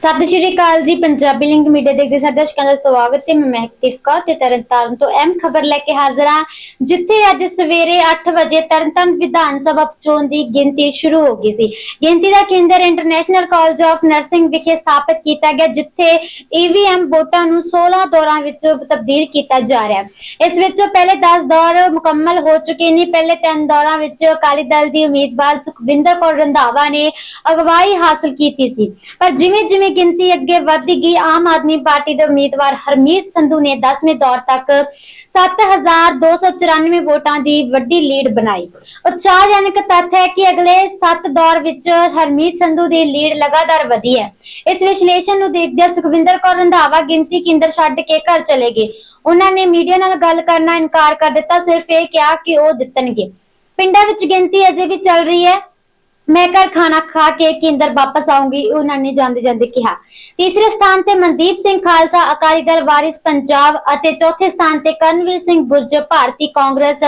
ਸਤਿ ਸ਼੍ਰੀ ਅਕਾਲ ਜੀ, Punjabi link media ਦੇਖਦੇ ਸਾਡੇ ਦਰਸ਼ਕਾਂ ਦਾ ਸਵਾਗਤ ਹੈ। ਮੈਂ ਮਹਿਕ ਤਿਰਕਾ ਤੇ ਤਰਨਤਾਰਨ ਤੋਂ ਅਹਿਮ ਖਬਰ ਲੈ ਕੇ ਹਾਜ਼ਰ ਹਾਂ, ਜਿੱਥੇ ਅੱਜ ਸਵੇਰੇ 8 ਵਜੇ ਤਰਨਤਾਰਨ ਵਿਧਾਨ ਸਭਾ ਚੋਣ ਦੀ ਗਿਣਤੀ ਸ਼ੁਰੂ ਹੋ ਗਈ ਸੀ। ਗਿਣਤੀ ਦਾ ਕੇਂਦਰ ਇੰਟਰਨੈਸ਼ਨਲ ਕਾਲਜ ਆਫ ਨਰਸਿੰਗ ਵਿਖੇ ਸਥਾਪਿਤ ਕੀਤਾ ਗਿਆ, ਜਿੱਥੇ ਈਵੀਐਮ ਵੋਟਾਂ ਨੂੰ 16 ਦੌਰਾਂ ਵਿੱਚ ਤਬਦੀਲ ਕੀਤਾ ਜਾ ਰਿਹਾ ਹੈ। ਇਸ ਵਿੱਚ ਪਹਿਲੇ 10 ਦੌਰ ਮੁਕੰਮਲ ਹੋ ਚੁੱਕੇ ਨੇ। ਪਹਿਲੇ 3 ਦੌਰਾਂ ਵਿੱਚ ਅਕਾਲੀ ਦਲ ਦੀ ਉਮੀਦਵਾਰ ਸੁਖਵਿੰਦਰ ਕੌਰ ਰੰਧਾਵਾ ਨੇ ਅਗਵਾਈ ਹਾਸਲ ਕੀਤੀ ਸੀ। ਪਰ ਜਿਵੇਂ ਜਿਵੇਂ ਗਿਣਤੀ ਅੱਗੇ ਵੱਧਦੀ ਗਈ। ਆਮ ਆਦਮੀ ਪਾਰਟੀ ਦੇ ਉਮੀਦਵਾਰ ਹਰਮੀਤ ਸੰਧੂ ਨੇ 10ਵੇਂ ਦੌਰ ਤੱਕ 7294 ਵੋਟਾਂ ਦੀ ਵੱਡੀ ਲੀਡ ਬਣਾਈ। ਉਤਸ਼ਾਹਜਨਕ ਤੱਥ ਹੈ ਕਿ ਅਗਲੇ 7 ਦੌਰ ਵਿੱਚ ਹਰਮੀਤ ਸੰਧੂ ਦੀ ਲੀਡ ਲਗਾਤਾਰ ਵਧੀ ਹੈ। ਇਸ ਵਿਸ਼ਲੇਸ਼ਣ ਨੂੰ ਦੇਖਦਿਆਂ ਸੁਖਵਿੰਦਰ ਕੌਰ ਰੰਧਾਵਾ ਗਿਣਤੀ ਕੇਂਦਰ ਛੱਡ ਕੇ ਘਰ ਚਲੇ ਗਏ। ਉਹਨਾਂ ਨੇ ਮੀਡੀਆ ਨਾਲ ਗੱਲ ਕਰਨਾ ਇਨਕਾਰ ਕਰ ਦਿੱਤਾ। ਸਿਰਫ ਇਹ ਕਿਹਾ ਕਿ ਉਹ ਜਿੱਤਣਗੇ। ਪਿੰਡਾਂ ਵਿੱਚ ਗਿਣਤੀ ਅਜੇ ਵੀ ਚੱਲ ਰਹੀ ਹੈ। ਮੈਂ ਘਰ ਖਾਣਾ ਖਾ ਕੇ ਕੇਂਦਰ ਵਾਪਸ ਆਉਂਗੀ ਉਹਨਾਂ ਨੇ ਜਾਂਦੇ ਜਾਂਦੇ ਕਿਹਾ। ਤੀਸਰੇ ਸਥਾਨ ਤੇ ਮਨਦੀਪ ਸਿੰਘ ਖਾਲਸਾ, ਅਕਾਲੀ ਦਲ ਵਾਰਿਸ ਪੰਜਾਬ ਅਤੇ ਚੌਥੇ ਸਥਾਨ ਤੇ ਕਰਨਵੀਰ ਸਿੰਘ ਬੁਰਜ, ਭਾਰਤੀ ਕਾਂਗਰਸ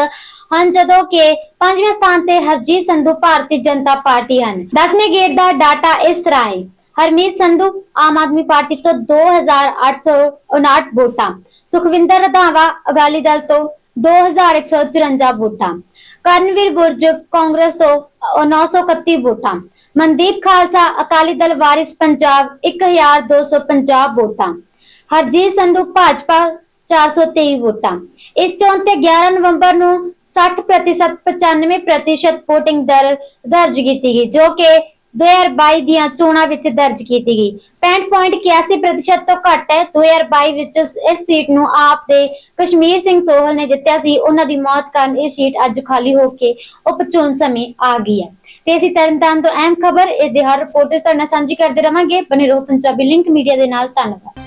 ਹਨ, ਜਦੋਂ ਕਿ ਪੰਜਵੇਂ ਸਥਾਨ ਤੇ ਹਰਜੀਤ ਸੰਧੂ ਭਾਰਤੀ ਜਨਤਾ ਪਾਰਟੀ ਹਨ। 10ਵੇਂ ਗੇੜ ਦਾ ਡਾਟਾ ਇਸ ਤਰ੍ਹਾਂ ਹੈ। ਹਰਮੀਤ ਸੰਧੂ, ਆਮ ਆਦਮੀ ਪਾਰਟੀ ਤੋਂ 2859 ਵੋਟਾਂ, ਸੁਖਵਿੰਦਰ ਰਧਾਵਾ ਅਕਾਲੀ ਦਲ ਤੋਂ 2154 ਵੋਟਾਂ। ਕਰਨਵੀਰ ਬੁਰਜ, ਕਾਂਗਰਸ ਤੋਂ 931 ਵੋਟਾਂ। ਮਨਦੀਪ ਖਾਲਸਾ, ਅਕਾਲੀ ਦਲ ਵਾਰਿਸ ਪੰਜਾਬ 1250 ਵੋਟਾਂ। ਹਰਜੀਤ ਸੰਧੂ, ਭਾਜਪਾ 423 ਵੋਟਾਂ। ਇਸ ਚੋਣ ਤੇ 11 ਨਵੰਬਰ ਨੂੰ 60% 95% VOTING ਦਰ ਦਰਜ ਕੀਤੀ ਗਈ, ਜੋ ਕਿ 2022 ਦੀਆਂ ਚੋਣਾਂ ਵਿੱਚ ਦਰਜ ਕੀਤੀ ਗਈ। 65.81% ਤੋਂ ਘੱਟ ਹੈ। 2022 ਵਿੱਚ ਇਸ ਸੀਟ ਨੂੰ ਆਪ ਦੇ ਕਸ਼ਮੀਰ ਸਿੰਘ ਸੋਹਲ ਨੇ ਜਿੱਤਿਆ ਸੀ। ਉਹਨਾਂ ਦੀ ਮੌਤ ਕਾਰਨ ਇਹ ਸੀਟ ਅੱਜ ਖਾਲੀ ਹੋ ਕੇ ਉਪਚੋਣ ਸਮੇਂ ਆ ਗਈ ਹੈ। ਤੇ ਅਸੀਂ ਤਰਨਤਾਰਨ ਤੋਂ ਅਹਿਮ ਖਬਰ, ਇਸ ਦੇ ਹਰ ਰਿਪੋਰਟ ਤੁਹਾਡੇ ਨਾਲ ਸਾਂਝੀ ਕਰਦੇ ਰਵਾਂਗੇ। ਬਨੇ ਰਹੋ ਪੰਜਾਬੀ ਲਿੰਕ ਮੀਡੀਆ ਦੇ ਨਾਲ। ਧੰਨਵਾਦ।